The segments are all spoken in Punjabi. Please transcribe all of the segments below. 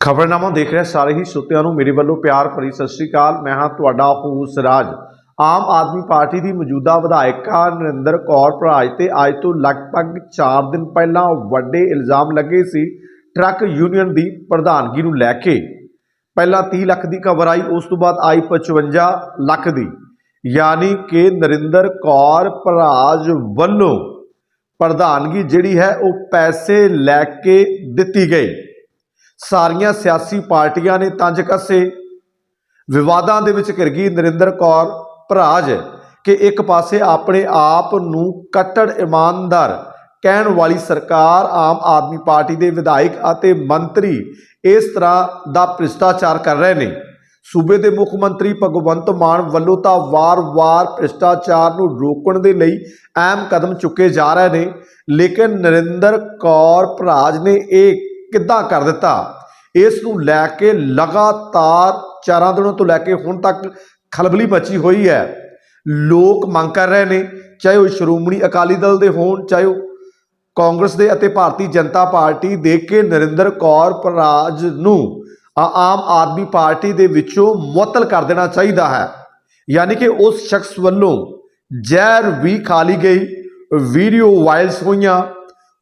ਖਬਰਨਾਮਾ ਦੇਖ ਰਹੇ ਸਾਰੇ ਹੀ ਸਰੋਤਿਆਂ ਨੂੰ ਮੇਰੇ ਵੱਲੋਂ ਪਿਆਰ ਭਰੀ ਸਤਿ ਸ੍ਰੀ ਅਕਾਲ। ਮੈਂ ਹਾਂ ਤੁਹਾਡਾ ਹੋਸ ਰਾਜ। ਆਮ ਆਦਮੀ ਪਾਰਟੀ ਦੀ ਮੌਜੂਦਾ ਵਿਧਾਇਕਾ ਨਰਿੰਦਰ ਕੌਰ ਭਰਾਜ ਤੇ ਅੱਜ ਤੋਂ ਲਗਭਗ 4 ਦਿਨ ਪਹਿਲਾਂ ਵੱਡੇ ਇਲਜ਼ਾਮ ਲੱਗੇ ਸੀ ਟਰੱਕ ਯੂਨੀਅਨ ਦੀ ਪ੍ਰਧਾਨਗੀ ਨੂੰ ਲੈ ਕੇ। ਪਹਿਲਾਂ 30 ਲੱਖ ਦੀ ਖਬਰ ਆਈ, ਉਸ ਤੋਂ ਬਾਅਦ ਆਈ 55 ਲੱਖ ਦੀ। ਯਾਨੀ ਕਿ ਨਰਿੰਦਰ ਕੌਰ ਭਰਾਜ ਵੱਲੋਂ ਪ੍ਰਧਾਨਗੀ ਜਿਹੜੀ ਹੈ, ਉਹ ਪੈਸੇ ਲੈ ਕੇ ਦਿੱਤੀ ਗਈ। ਸਾਰੀਆਂ ਸਿਆਸੀ ਪਾਰਟੀਆਂ ਨੇ ਤੰਜ ਕੱਸੇ। ਵਿਵਾਦਾਂ ਦੇ ਵਿੱਚ ਘਿਰ ਗਈ ਨਰਿੰਦਰ ਕੌਰ ਭਰਾਜ ਕਿ ਇੱਕ ਪਾਸੇ ਆਪਣੇ ਆਪ ਨੂੰ ਕੱਟੜ ਇਮਾਨਦਾਰ ਕਹਿਣ ਵਾਲੀ ਸਰਕਾਰ ਆਮ ਆਦਮੀ ਪਾਰਟੀ ਦੇ ਵਿਧਾਇਕ ਅਤੇ ਮੰਤਰੀ ਇਸ ਤਰ੍ਹਾਂ ਦਾ ਭ੍ਰਿਸ਼ਟਾਚਾਰ ਕਰ ਰਹੇ ਨੇ। ਸੂਬੇ ਦੇ ਮੁੱਖ ਮੰਤਰੀ ਭਗਵੰਤ ਮਾਨ ਵੱਲੋਂ ਤਾਂ ਵਾਰ-ਵਾਰ ਭ੍ਰਿਸ਼ਟਾਚਾਰ ਨੂੰ ਰੋਕਣ ਦੇ ਲਈ ਅਹਿਮ ਕਦਮ ਚੁੱਕੇ ਜਾ ਰਹੇ ਨੇ, ਲੇਕਿਨ ਨਰਿੰਦਰ ਕੌਰ ਭਰਾਜ ਨੇ ਇਹ ਕਿੱਦਾਂ ਕਰ ਦਿੱਤਾ? ਇਸ ਨੂੰ ਲੈ ਕੇ ਲਗਾਤਾਰ ਚਾਰਾਂ ਦਿਨਾਂ ਤੋਂ ਲੈ ਕੇ ਹੁਣ ਤੱਕ ਖਲਬਲੀ ਮਚੀ ਹੋਈ ਹੈ। ਲੋਕ ਮੰਗ ਕਰ ਰਹੇ ਨੇ, ਚਾਹੇ ਉਹ ਸ਼੍ਰੋਮਣੀ ਅਕਾਲੀ ਦਲ ਦੇ ਹੋਣ, ਚਾਹੇ ਉਹ ਕਾਂਗਰਸ ਦੇ ਅਤੇ ਭਾਰਤੀ ਜਨਤਾ ਪਾਰਟੀ ਦੇ ਕੇ ਨਰਿੰਦਰ ਕੌਰ ਭਰਾਜ ਨੂੰ ਆਮ ਆਦਮੀ ਪਾਰਟੀ ਦੇ ਵਿੱਚੋਂ ਮੁਅੱਤਲ ਕਰ ਦੇਣਾ ਚਾਹੀਦਾ ਹੈ। ਯਾਨੀ ਕਿ ਉਸ ਸ਼ਖਸ ਵੱਲੋਂ ਜ਼ਹਿਰ ਵੀ ਖਾਲੀ ਗਈ, ਵੀਡੀਓ ਵਾਇਰਲਸ ਹੋਈਆਂ।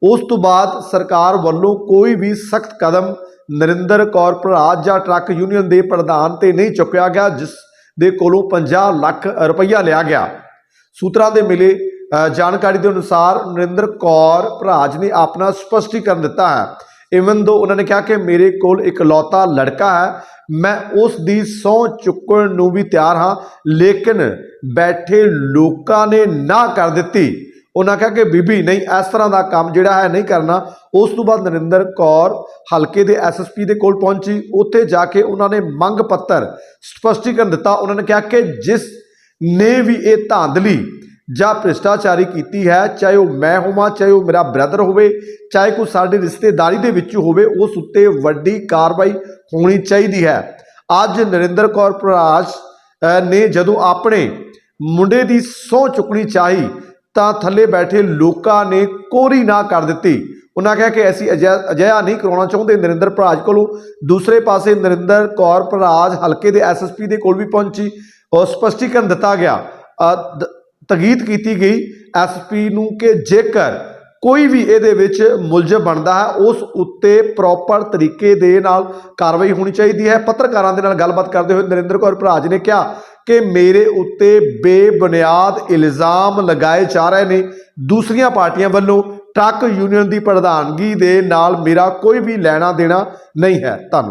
ਉਸ ਤੋਂ ਬਾਅਦ ਸਰਕਾਰ ਵੱਲੋਂ ਕੋਈ ਵੀ ਸਖਤ ਕਦਮ ਨਰਿੰਦਰ ਕੌਰ ਭਰਾਜ ਜਾਂ ਟਰੱਕ ਯੂਨੀਅਨ ਦੇ ਪ੍ਰਧਾਨ ਤੇ ਨਹੀਂ ਚੁੱਕਿਆ ਗਿਆ, ਜਿਸ ਦੇ ਕੋਲੋਂ 50 ਲੱਖ ਰੁਪਈਆ ਲਿਆ ਗਿਆ। ਸੂਤਰਾਂ ਦੇ ਮਿਲੇ ਜਾਣਕਾਰੀ ਦੇ ਅਨੁਸਾਰ ਨਰਿੰਦਰ ਕੌਰ ਭਰਾਜ ਨੇ ਆਪਣਾ ਸਪਸ਼ਟੀਕਰਨ ਦਿੱਤਾ ਹੈ। ਇਵਨ ਦੋ ਉਹਨਾਂ ਨੇ ਕਿਹਾ ਕਿ ਮੇਰੇ ਕੋਲ ਇਕਲੌਤਾ ਲੜਕਾ ਹੈ, ਮੈਂ ਉਸ ਦੀ ਸਹੁੰ ਚੁੱਕਣ ਨੂੰ ਵੀ ਤਿਆਰ ਹਾਂ, ਲੇਕਿਨ ਬੈਠੇ ਲੋਕਾਂ ਨੇ ਨਾ ਕਰ ਦਿੱਤੀ। ਉਹਨਾਂ ਕਿਹਾ ਕਿ ਬੀਬੀ ਨਹੀਂ, ਇਸ ਤਰ੍ਹਾਂ ਦਾ ਕੰਮ ਜਿਹੜਾ ਹੈ ਨਹੀਂ ਕਰਨਾ। ਉਸ ਤੋਂ ਬਾਅਦ ਨਰਿੰਦਰ ਕੌਰ ਹਲਕੇ ਦੇ ਐਸਐਸਪੀ ਦੇ ਕੋਲ ਪਹੁੰਚੀ। ਉੱਥੇ ਜਾ ਕੇ ਉਹਨਾਂ ਨੇ ਮੰਗ ਪੱਤਰ ਸਪਸ਼ਟੀਕਰਨ ਦਿੱਤਾ। ਉਹਨਾਂ ਨੇ ਕਿਹਾ ਕਿ ਜਿਸ ਨੇ ਵੀ ਇਹ ਧਾਂਦਲੀ ਜਾਂ ਭ੍ਰਿਸ਼ਟਾਚਾਰੀ ਕੀਤੀ ਹੈ, ਚਾਹੇ ਉਹ ਮੈਂ ਹੋਵਾਂ, ਚਾਹੇ ਉਹ ਮੇਰਾ ਬ੍ਰਦਰ ਹੋਵੇ, ਚਾਹੇ ਕੋਈ ਸਾਡੀ ਰਿਸ਼ਤੇਦਾਰੀ ਦੇ ਵਿੱਚ ਹੋਵੇ, ਉਸ ਉੱਤੇ ਵੱਡੀ ਕਾਰਵਾਈ ਹੋਣੀ ਚਾਹੀਦੀ ਹੈ। ਅੱਜ ਨਰਿੰਦਰ ਕੌਰ ਪ੍ਰਕਾਸ਼ ਨੇ ਜਦੋਂ ਆਪਣੇ ਮੁੰਡੇ ਦੀ ਸਹੁੰ ਚੁੱਕਣੀ ਚਾਹੀ ਤਾਂ ਥੱਲੇ ਬੈਠੇ ਲੋਕਾਂ ਨੇ ਕੋਰੀ ਨਾ ਕਰ ਦਿੱਤੀ। ਉਹਨਾਂ ਕਿਹਾ ਕਿ ਅਸੀਂ ਅਜਿਹਾ ਅਜਿਹਾ ਨਹੀਂ ਕਰਾਉਣਾ ਚਾਹੁੰਦੇ। ਨਰਿੰਦਰ ਭਰਾਜ ਕੋਲੋਂ ਦੂਸਰੇ ਪਾਸੇ ਨਰਿੰਦਰ ਕੌਰ ਭਰਾਜ ਹਲਕੇ ਦੇ ਐਸਐਸਪੀ ਦੇ ਕੋਲ ਵੀ ਪਹੁੰਚੀ। ਔਰ ਸਪਸ਼ਟੀਕਰਨ ਦਿੱਤਾ ਗਿਆ। ਅ, ਦ- ਤਗੀਦ ਕੀਤੀ ਗਈ ਐਸਪੀ ਨੂੰ ਕਿ ਜੇਕਰ ਕੋਈ ਵੀ ਇਹਦੇ ਵਿੱਚ ਮੁਲਜ਼ਮ ਬਣਦਾ ਹੈ ਉਸ ਉੱਤੇ ਪ੍ਰੋਪਰ ਤਰੀਕੇ ਦੇ ਨਾਲ ਕਾਰਵਾਈ ਹੋਣੀ ਚਾਹੀਦੀ ਹੈ। ਪੱਤਰਕਾਰਾਂ ਦੇ ਨਾਲ ਗੱਲਬਾਤ ਕਰਦੇ ਹੋਏ ਨਰਿੰਦਰ ਕੌਰ ਭਰਾਜ ਨੇ ਕਿਹਾ ਕਿ ਮੇਰੇ ਉੱਤੇ ਬੇਬੁਨਿਆਦ ਇਲਜ਼ਾਮ ਲਗਾਏ ਜਾ ਰਹੇ ਨੇ। ਦੂਸਰੀਆਂ ਪਾਰਟੀਆਂ ਵੱਲੋਂ ਟਰੱਕ ਯੂਨੀਅਨ ਦੀ ਪ੍ਰਧਾਨਗੀ ਦੇ ਨਾਲ ਮੇਰਾ ਕੋਈ ਵੀ ਲੈਣਾ ਦੇਣਾ ਨਹੀਂ ਹੈ। ਧੰਨਵਾਦ।